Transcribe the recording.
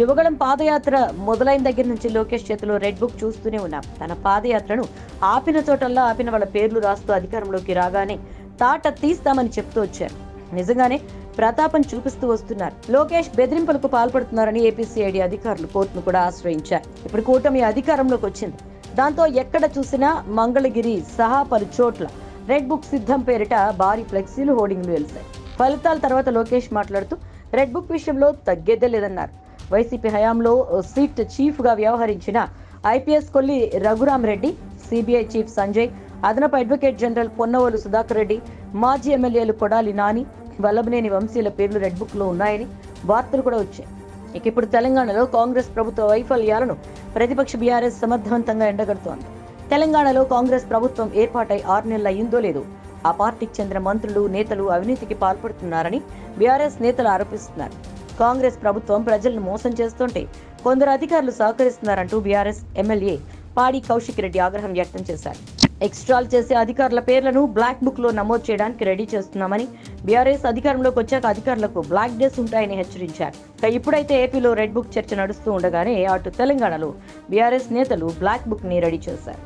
యువగళం పాదయాత్ర మొదలైన దగ్గర నుంచి లోకేష్ చేతిలో రెడ్ బుక్ చూస్తూనే ఉన్నాం. తన పాదయాత్రను ఆపిన చోటల్లా ఆపిన వాళ్ళ పేర్లు రాస్తూ అధికారంలోకి రాగానే తాట తీస్తామని చెప్తూ వచ్చారు. నిజంగానే ప్రతాపం చూపిస్తూ వస్తున్నారు. లోకేష్ బెదిరింపులకు పాల్పడుతున్నారని ఏపీసీఐడి అధికారులు కోర్టును కూడా ఆశ్రయించారు. ఇప్పుడు కూటమి అధికారంలోకి వచ్చింది. దాంతో ఎక్కడ చూసినా మంగళగిరి సహా పలు చోట్ల రెడ్ బుక్ సిద్ధం పేరిట భారీ ఫ్లెక్సీలు హోర్డింగ్లు వెలిశాయి. ఫలితాల తర్వాత లోకేష్ మాట్లాడుతూ రెడ్ బుక్ విషయంలో తగ్గేదే లేదన్నారు. వైసీపీ హయాంలో సీట్ చీఫ్గా వ్యవహరించిన IPS Kolli Raghuram Reddy CBI chief Sanjay అదనపు అడ్వకేట్ జనరల్ పొన్నవోలు సుధాకర్ రెడ్డి మాజీ ఎమ్మెల్యేలు కొడాలి నాని వల్లభనేని వంశీల పేర్లు రెడ్ బుక్లో ఉన్నాయని వార్తలు కూడా వచ్చాయి. ఇక ఇప్పుడు తెలంగాణలో కాంగ్రెస్ ప్రభుత్వ వైఫల్యాలను ప్రతిపక్ష బీఆర్ఎస్ సమర్థవంతంగా ఎండగడుతోంది. తెలంగాణలో కాంగ్రెస్ ప్రభుత్వం ఏర్పాటై ఆరు నెలలు అయ్యిందో లేదో ఆ పార్టీకి చెందిన మంత్రులు నేతలు అవినీతికి పాల్పడుతున్నారని బీఆర్ఎస్ నేతలు ఆరోపిస్తున్నారు. కాంగ్రెస్ ప్రభుత్వం ప్రజలను మోసం చేస్తుంటే కొందరు అధికారులు సహకరిస్తున్నారంటూ బీఆర్ఎస్ ఎమ్మెల్యే పాడి కౌశిక్ రెడ్డి ఆగ్రహం వ్యక్తం చేశారు. ఎక్స్ట్రాల్ చేసే అధికారుల పేర్లను బ్లాక్ బుక్లో నమోదు చేయడానికి రెడీ చేస్తున్నామని బీఆర్ఎస్ అధికారంలోకి వచ్చాక అధికారులకు బ్లాక్ డేస్ ఉంటాయని హెచ్చరించారు. ఇప్పుడైతే ఏపీలో రెడ్ బుక్ చర్చ నడుస్తూ ఉండగానే అటు తెలంగాణలో బీఆర్ఎస్ నేతలు బ్లాక్ బుక్ని రెడీ చేశారు.